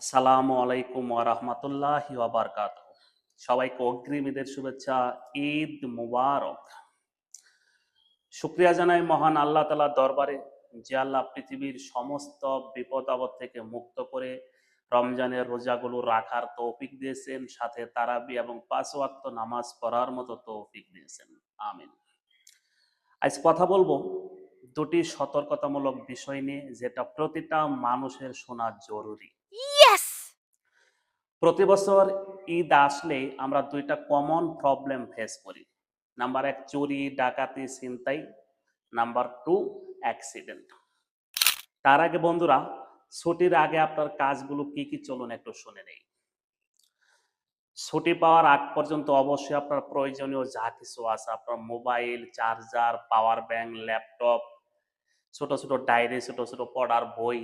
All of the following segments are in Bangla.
আসসালামু আলাইকুম ওরহমতুল্লাহ ওয়াবারকাত সবাইকে অগ্রিম ঈদের শুভেচ্ছা, ঈদ মুবারক। শুক্রিয়া জানাই মহান আল্লাহ তালা দরবারে, যে আল্লাহ পৃথিবীর সমস্ত বিপদ আপদ থেকে মুক্ত করে রমজানের রোজাগুলো রাখার তৌফিক দিয়েছেন, সাথে তারাবি এবং পাঁচ ওয়াক্ত নামাজ পড়ার মতো তৌফিক দিয়েছেন। আমিন। আজ কথা বলব দুটি সতর্কতামূলক বিষয় নিয়ে যেটা প্রতিটা মানুষের শোনা জরুরি! প্রতি বছর ঈদ আসলে আমরা দুইটা কমন প্রবলেম ফেস করি। নাম্বার এক চুরি ডাকাতি ছিনতাই। নাম্বার টু অ্যাক্সিডেন্ট তার আগে বন্ধুরা ছুটির আগে আপনার কাজগুলো কি কি চলুন একটু শুনে নেই। ছুটি পাওয়ার আগ পর্যন্ত অবশ্যই আপনার প্রয়োজনীয় যা কিছু আছে, আপনার mobile, charger power bank laptop ছোট ছোট ডায়েরি ছোট ছোট পড়ার বই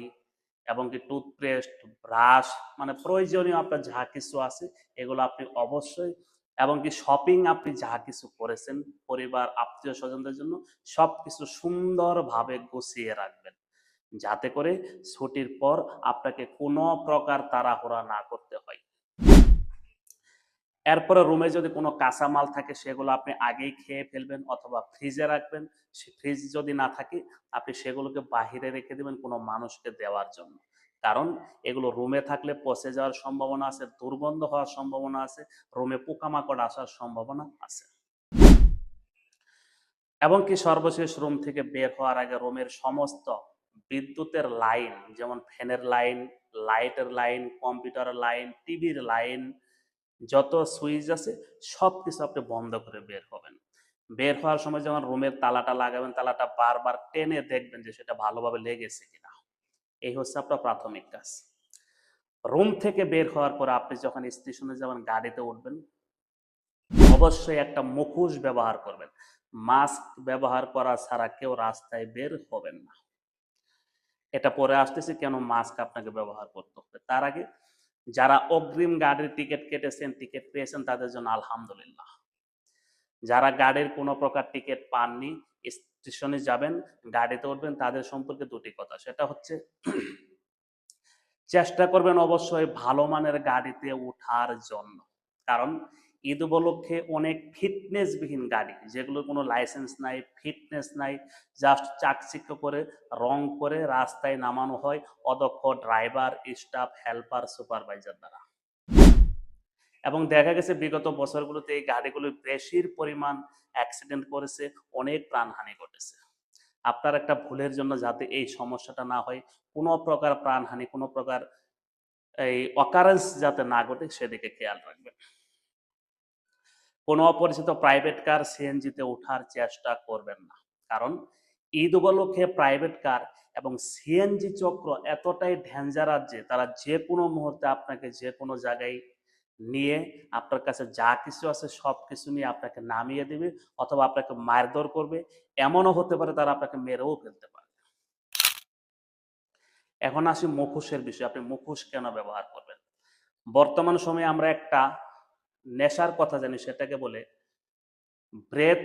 এবং কি টুথপেস্ট ব্রাশ মানে প্রয়োজনীয় আপনার যা কিছু আছে এগুলো আপনি অবশ্যই এবং কি শপিং আপনি যা কিছু করেছেন পরিবার, আত্মীয় স্বজনদের জন্য সব কিছু সুন্দরভাবে গুছিয়ে রাখবেন। যাতে করে ছুটির পর আপনাকে কোনো প্রকার তাড়াহুড়া না করতে হয়। এরপরে রুমে যদি কোনো কাঁচামাল থাকে, সেগুলো আপনি আগেই খেয়ে ফেলবেন অথবা ফ্রিজে রাখবেন। ফ্রিজ যদি না থাকে, আপনি সেগুলোকে বাহিরে রেখে দেবেন কোনো মানুষকে দেওয়ার জন্য। কারণ এগুলো রুমে থাকলে পচে যাওয়ার সম্ভাবনা আছে, দুর্গন্ধ হওয়ার সম্ভাবনা আছে রুমে পোকামাকড় আসার সম্ভাবনা আছে। এবং কি সর্বশেষ রুম থেকে বের হওয়ার আগে রুমের সমস্ত বিদ্যুতের লাইন যেমন ফ্যানের লাইন লাইটের লাইন কম্পিউটারের লাইন টিভির লাইন যত সুইচ আছে সব কিছু আপনি বন্ধ করে বের হবেন। বের হওয়ার সময় যখন রুমের তালাটা লাগাবেন, তালাটা বারবার টেনে দেখবেন যে সেটা ভালোভাবে লেগেছে কিনা। এই হচ্ছে আপনার প্রাথমিক কাজ। রুম থেকে বের হওয়ার পর আপনি যখন স্টেশনে যাবেন, গাড়িতে উঠবেন, অবশ্যই একটা মুখোশ ব্যবহার করবেন। মাস্ক ব্যবহার করা ছাড়া কেউ রাস্তায় বের হবেন না। এটা পরে আসতেছে কেন মাস্ক আপনাকে ব্যবহার করতে হবে। তার আগে যারা অগ্রিম গাড়ির টিকিট কেটেছেন টিকিট পেয়েছেন তাদের জন্য আলহামদুলিল্লাহ। যারা গাড়ির কোনো প্রকার টিকিট পাননি, স্টেশনে যাবেন, গাড়িতে উঠবেন, তাদের সম্পর্কে দুটি কথা। সেটা হচ্ছে, চেষ্টা করবেন অবশ্যই ভালো মানের গাড়িতে ওঠার জন্য। কারণ ঈদ উপলক্ষে অনেক ফিটনেসবিহীন গাড়ি যেগুলো কোনো লাইসেন্স নাই ফিটনেস নাই জাস্ট চাকচিক্য করে, রং করে রাস্তায় নামানো হয় অদক্ষ ড্রাইভার স্টাফ হেল্পার সুপারভাইজার দ্বারা। এবং দেখা গেছে বিগত বছরগুলোতে এই গাড়িগুলো বেশির পরিমাণ অ্যাক্সিডেন্ট করেছে, অনেক প্রাণহানি ঘটেছে। আপনার একটা ভুলের জন্য যাতে এই সমস্যাটা না হয়, কোনো প্রকার প্রাণহানি, কোনো প্রকার এই অকারেন্স যাতে না ঘটে, সেদিকে খেয়াল রাখবেন। কোনো অপরিচিত প্রাইভেট কার সিএনজিতে ওঠার চেষ্টা করবেন না। কারণ ঈদ উপলক্ষে প্রাইভেট কার এবং সিএনজি চক্র এতটাই ডেঞ্জারাস যে তারা যে কোনো মুহূর্তে আপনাকে যে কোনো জায়গায় নিয়ে আপনার কাছে যা কিছু আছে সব কিছু নিয়ে আপনাকে নামিয়ে দেবে অথবা আপনাকে মারধর করবে, এমনও হতে পারে তারা আপনাকে মেরেও ফেলতে পারে। এখন আসি মুখোশের বিষয়। আপনি মুখোশ কেন ব্যবহার করবেন? বর্তমান সময়ে আমরা একটা নেশার কথা জানি সেটাকে বলে ব্রেথ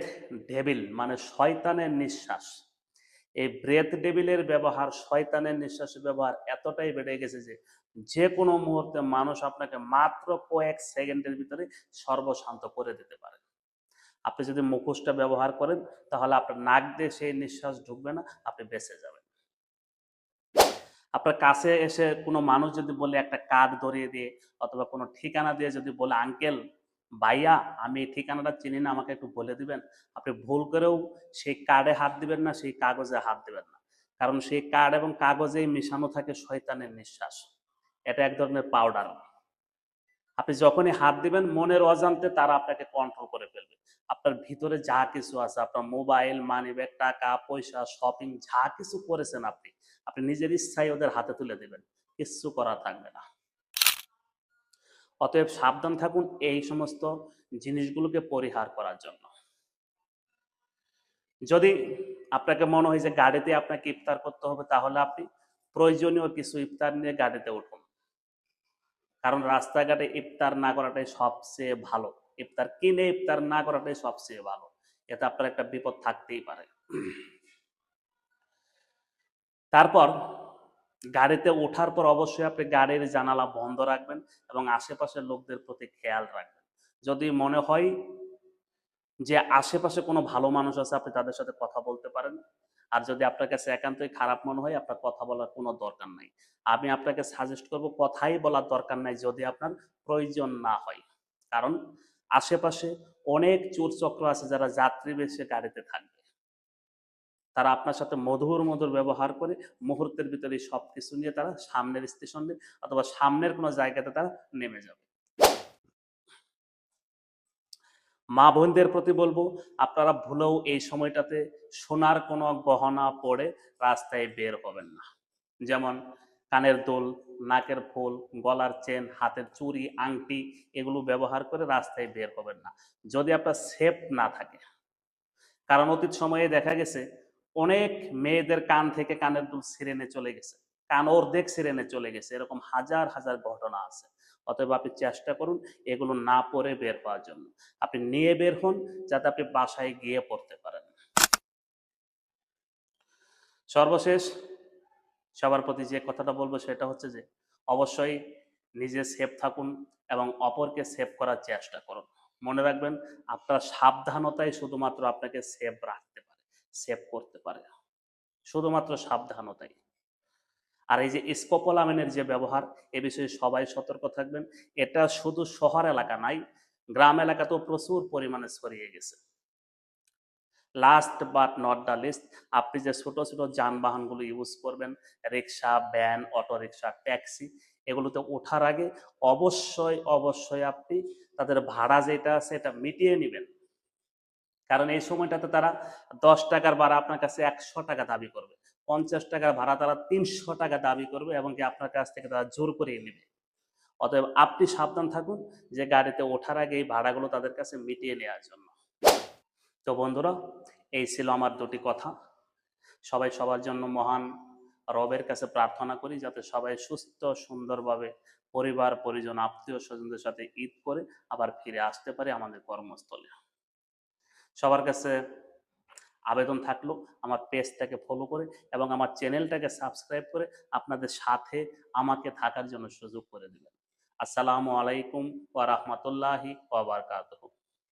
ডেবিল মানে শয়তানের নিঃশ্বাস। এই ব্রেথ ডেবিলের ব্যবহার, শয়তানের নিঃশ্বাসের ব্যবহার এতটাই বেড়ে গেছে যে যে কোনো মুহূর্তে মানুষ আপনাকে মাত্র কয়েক সেকেন্ডের ভিতরে সর্বশান্ত করে দিতে পারে। আপনি যদি মুখোশটা ব্যবহার করেন, তাহলে আপনার নাক দিয়ে সেই নিঃশ্বাস ঢুকবে না, আপনি বেঁচে যাবেন। আপনার কাছে এসে কোনো মানুষ যদি বলে, একটা কার্ড ধরিয়ে দিয়ে অথবা কোনো ঠিকানা দিয়ে যদি বলে, আঙ্কেল, ভাইয়া, আমি এই ঠিকানাটা চিনি না, আমাকে একটু বলে দিবেন। আপনি ভুল করেও সেই কার্ডে হাত দিবেন না, সেই কাগজে হাত দিবেন না। কারণ সেই কার্ড এবং কাগজেই মিশানো থাকে শয়তানের নিঃশ্বাস। এটা এক ধরনের পাউডার আপনি যখনই হাত দিবেন, মনের অজান্তে তারা আপনাকে কন্ট্রোল করে ফেলবে। আপনার ভিতরে যা কিছু আছে, আপনার মোবাইল মানি ব্যাগ টাকা, পয়সা শপিং যা কিছু করেছেন আপনি আপনি নিজের ইচ্ছায় ওদের হাতে তুলে দিবেন। কিচ্ছু করা থাকবে না। অতএব সাবধান থাকুন এই সমস্ত জিনিসগুলোকে পরিহার করার জন্য। যদি আপনাকে মনে হয় যে গাড়িতে আপনাকে ইফতার করতে হবে, তাহলে আপনি প্রয়োজনীয় কিছু ইফতার নিয়ে গাড়িতে উঠুন। কারণ রাস্তাঘাটে ইফতার না করাটাই সবচেয়ে ভালো। ইফতার কিনে ইফতার না করাটাই সবচেয়ে ভালো। এতে আপনার একটা বিপদ থাকতেই পারে। তারপর গাড়িতে ওঠার পর অবশ্যই আপনি গাড়ির জানালা বন্ধ রাখবেন এবং আশেপাশের লোকদের প্রতি খেয়াল রাখবেন। যদি মনে হয় যে আশেপাশে কোনো ভালো মানুষ আছে, আপনি তাদের সাথে কথা বলতে পারেন। আর যদি আপনার কাছে একান্তই খারাপ মনে হয়, আপনার কথা বলার কোনো দরকার নাই। আমি আপনাকে সাজেস্ট করব, কথাই বলার দরকার নাই যদি আপনার প্রয়োজন না হয়। কারণ আশেপাশে অনেক চোর চক্র আছে যারা যাত্রী বেশি গাড়িতে থাকবে। তারা আপনার সাথে মধুর মধুর ব্যবহার করে মুহূর্তের ভিতরে সব কিছু নিয়ে তারা সামনের স্টেশনে অথবা সামনের কোনো জায়গাতে তারা নেমে যাবে। মা বোনদের প্রতি বলব, আপনারা ভুলেও এই সময়টাতে সোনার কোনো গহনা পরে রাস্তায় বের হবেন না। যেমন কানের দোল, নাকের ফুল গলার চেন, হাতের চুড়ি, আংটি, এগুলো ব্যবহার করে রাস্তায় বের হবেন না। যদি আপনার সেফ না থাকে। কারণ অতীত সময়ে দেখা গেছে, অনেক মেয়েদের কান থেকে কানের দুল সিরেনে চলে গেছে। কান অর্ধেক সিরেনে চলে গেছে। এরকম হাজার হাজার ঘটনা আছে। অতএব আপনি চেষ্টা করুন এগুলো না পরে বের হওয়ার জন্য। আপনি নিয়ে বের হন যাতে আপনি বাসায় গিয়ে পড়তে পারেন। সর্বশেষ সবার প্রতি যে কথাটা বলব সেটা হচ্ছে যে, অবশ্যই নিজে সেফ থাকুন এবং অপরকে সেভ করার চেষ্টা করুন। মনে রাখবেন, আপনার সাবধানতাই শুধুমাত্র আপনাকে সেভ রাখতে পারে সেভ করতে পারে। শুধুমাত্র সাবধানতাই। আর এই যে স্কোপোলামিনের যে ব্যবহার, এ বিষয়ে সবাই সতর্ক থাকবেন। এটা শুধু শহর এলাকা নাই, গ্রাম এলাকাতেও প্রচুর পরিমাণে ছড়িয়ে গেছে। Last but not the least আপনি যে ছোট ছোট যানবাহনগুলো ইউজ করবেন rickshaw van auto rickshaw taxi এগুলোতে ওঠার আগে অবশ্যই অবশ্যই আপনি তাদের ভাড়া যেটা আছে, এটা মিটিয়ে নেবেন। কারণ এই সময়টাতে তারা দশ টাকার ভাড়া আপনার কাছে একশো টাকা দাবি করবে। পঞ্চাশ টাকার ভাড়া তারা তিনশো টাকা দাবি করবে এবং কি আপনার কাছ থেকে তারা জোর করিয়ে নেবে। অতএব আপনি সাবধান থাকুন যে গাড়িতে ওঠার আগে এই ভাড়াগুলো তাদের কাছে মিটিয়ে নেওয়ার জন্য। তো বন্ধুরা, এই ছিল আমার দুটি কথা। সবাই সবার জন্য মহান রবের কাছে প্রার্থনা করি যাতে সবাই সুস্থ, সুন্দরভাবে পরিবার, পরিজন আত্মীয় স্বজনদের সাথে ঈদ করে আবার ফিরে আসতে পারে আমাদের কর্মস্থলে। সবার কাছে আবেদন থাকল, আমার পেজটাকে ফলো করে এবং আমার চ্যানেলটাকে সাবস্ক্রাইব করে আপনাদের সাথে আমাকে থাকার জন্য সুযোগ করে দিলেন। আসসালামু আলাইকুম ওয়া রাহমাতুল্লাহি ওয়া বারাকাতুহু।